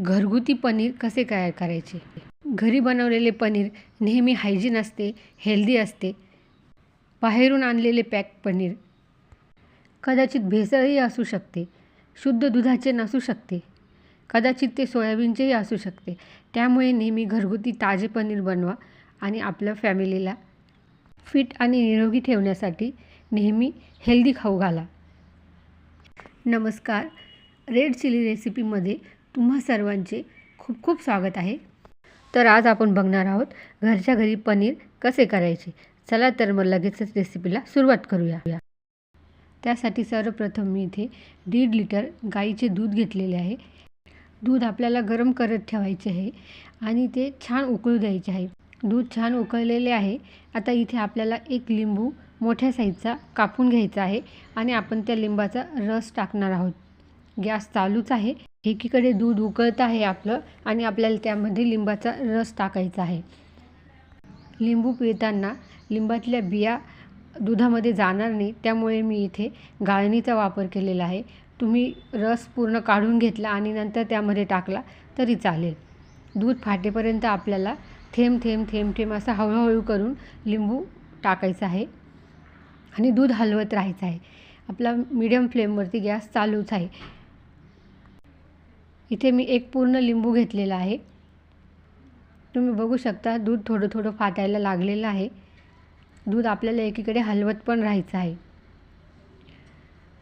घरगुती पनीर कसे तयार करायचे? घरी बनवलेले पनीर नेहमी हायजीन असते हेल्दी असते. बाहेरून आणलेले पॅक पनीर कदाचित भेसळही असू शकते शुद्ध दुधाचे नसू शकते. कदाचित ते सोयाबीनचेही असू शकते. त्यामुळे नेहमी घरगुती ताजे पनीर बनवा आणि आपल्या फॅमिलीला फिट आणि निरोगी ठेवण्यासाठी नेहमी हेल्दी खाऊ घाला. नमस्कार. रेड चिली रेसिपीमध्ये तुम्हा सर्वांचे खूप खूप स्वागत आहे. तर आज आपण बघणार आहोत घरच्या घरी पनीर कसे करायचे? चला तर मग लगेचच रेसिपीला सुरुवात करूया. त्यासाठी सर्वप्रथम मी इथे दीड लिटर गाईचे दूध घेतलेले आहे. दूध आपल्याला गरम करत ठेवायचे आहे आणि ते छान उकळू द्यायचे आहे. दूध छान उकळलेले आहे. आता इथे आपल्याला एक लिंबू मोठ्या साईजचा कापून घ्यायचा आहे आणि आपण त्या लिंबाचा रस टाकणार आहोत. गॅस चालूच आहे. एकीकडे दूध उकळत आहे आपलं आणि आपल्याला त्यामध्ये लिंबाचा रस टाकायचा आहे. लिंबू पिळताना लिंबातल्या बिया दुधामध्ये जाणार नाही त्यामुळे मी इथे गाळणीचा वापर केलेला आहे. तुम्ही रस पूर्ण काढून घेतला आणि नंतर त्यामध्ये टाकला तरी चालेल. दूध फाटेपर्यंत आपल्याला थेंब थेंब थेंब थेंब असं हळूहळू करून लिंबू टाकायचं आहे आणि दूध हलवत राहायचं आहे. आपला मीडियम फ्लेमवरती गॅस चालूच आहे. इथे मी एक पूर्ण लिंबू घेतलेला आहे. तुम्ही बघू शकता दूध थोडं थोडं फाटायला लागलेलं आहे. दूध आपल्याला एकीकडे हलवत पण राहायचं आहे.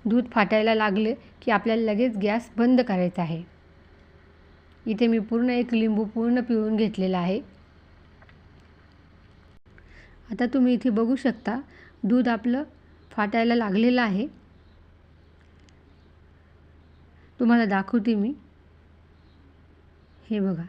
दूध फाटायला लागले की आपल्याला लगेच गॅस बंद करायचा आहे. इथे मी पूर्ण एक लिंबू पूर्ण पिळून घेतलेला आहे. आता तुम्ही इथे बघू शकता दूध आपलं फाटायला लागलेलं आहे. तुम्हाला दाखवते मी. हे बघा.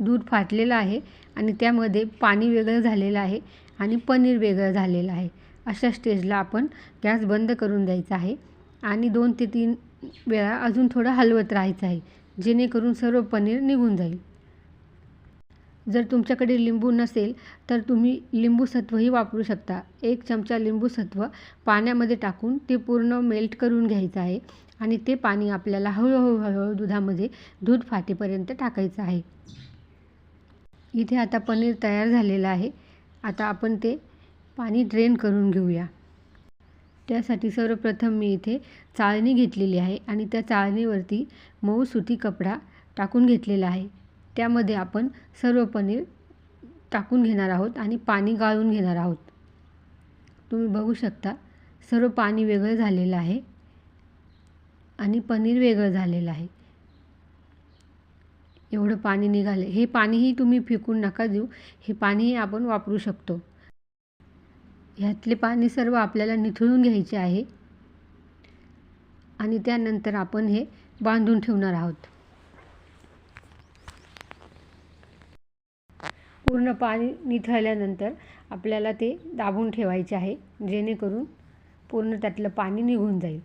दूध फाटलेलं आहे आणि त्यामध्ये पाणी वेगळं झालेलं आहे आणि पनीर वेगळं झालेलं आहे. अशा स्टेजला आपण गॅस बंद करून द्यायचा आहे आणि दोन ते तीन वेळा अजून थोडं हलवत राहायचं आहे जेणेकरून सर्व पनीर निघून जाईल. जर तुमच्याकडे लिंबू नसेल तर तुम्ही लिंबूसत्वही वापरू शकता. एक चमचा लिंबूसत्व पाण्यामध्ये टाकून ते पूर्ण मेल्ट करून घ्यायचं आहे आणि ते पाणी आपल्याला हळूहळू हळूहळू दुधामध्ये दूध फाटेपर्यंत टाकायचं आहे. इथे आता पनीर तयार झालेलं आहे. आता आपण ते पाणी ड्रेन करून घेऊया. त्यासाठी सर्वप्रथम मी इथे चाळणी घेतलेली आहे आणि त्या चाळणीवरती मऊ सुती कपडा टाकून घेतलेला आहे. त्यामध्ये आपण सर्व पनीर टाकून घेणार आहोत आणि पाणी गाळून घेणार आहोत. तुम्ही बघू शकता सर्व पाणी वेगळं झालेलं आहे आणि पनीर वेगळं झालेलं आहे. एवढं पाणी निघाले. हे पाणीही तुम्ही फेकून नका देऊ. हे पाणीही आपण वापरू शकतो. ह्यातले पाणी सर्व आपल्याला निथळून घ्यायचे आहे आणि त्यानंतर आपण हे बांधून ठेवणार आहोत. पूर्ण पाणी निथळल्यानंतर आपल्याला ते दाबून ठेवायचे आहे जेणेकरून पूर्ण त्यातलं पाणी निघून जाईल.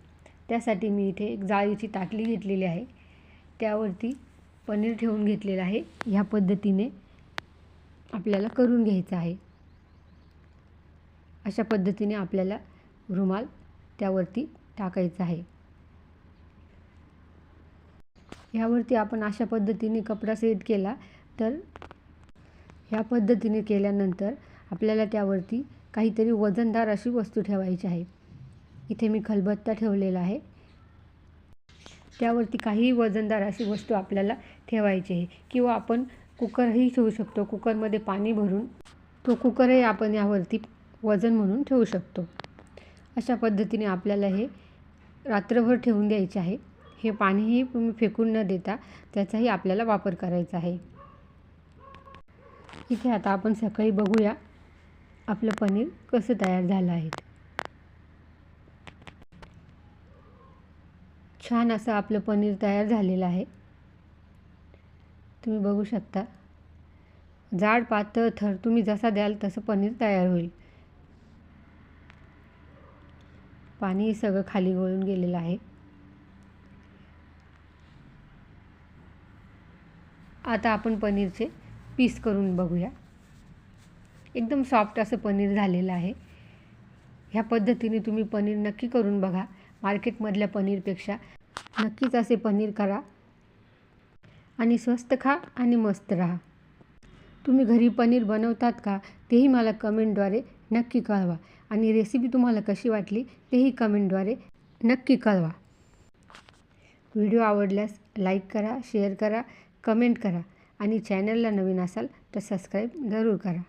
त्यासाठी मी इथे एक जाळीची ताटली घेतलेली आहे. त्यावरती पनीर ठेवून घेतलेलं आहे. ह्या पद्धतीने आपल्याला करून घ्यायचं आहे. अशा पद्धतीने आपल्याला रुमाल त्यावरती टाकायचा आहे. ह्यावरती आपण अशा पद्धतीने कपडा सेट केला तर ह्या पद्धतीने केल्यानंतर आपल्याला त्यावरती काहीतरी वजनदार अशी वस्तू ठेवायची आहे. इथे मी खलबत्ता ठेवलेला आहे. त्यावरती काहीही वजनदार अशी वस्तू आपल्याला ठेवायची आहे. किंवा आपण कुकरही ठेवू शकतो. कुकरमध्ये पाणी भरून तो कुकरही आपण यावरती वजन म्हणून ठेवू शकतो. अशा पद्धतीने आपल्याला हे रात्रभर ठेवून द्यायचे आहे. हे पाणीही तुम्ही फेकून न देता त्याचाही आपल्याला वापर करायचा आहे. इथे आता आपण सकाळी बघूया आपलं पनीर कसं तयार झालं आहे. छान असं आपलं पनीर तयार झालेलं आहे. तुम्ही बघू शकता. जाड पातळ थर तुम्ही जसा द्याल तसं पनीर तयार होईल. पाणी सगळं खाली गळून गेलेलं आहे. आता आपण पनीरचे पीस करून बघूया. एकदम सॉफ्ट असं पनीर झालेलं आहे. ह्या पद्धतीने तुम्ही पनीर नक्की करून बघा. मार्केटमधल्या पनीरपेक्षा नक्कीच असे पनीर करा. आणि स्वस्त खा आणि मस्त राहा. तुम्ही घरी पनीर बनवतात का तेही मला कमेंटद्वारे नक्की कळवा. आणि रेसिपी तुम्हाला कशी वाटली तेही कमेंटद्वारे नक्की कळवा. व्हिडिओ आवडल्यास लाईक करा शेअर करा कमेंट करा. आणि चॅनलला नवीन असाल तर सबस्क्राईब जरूर करा.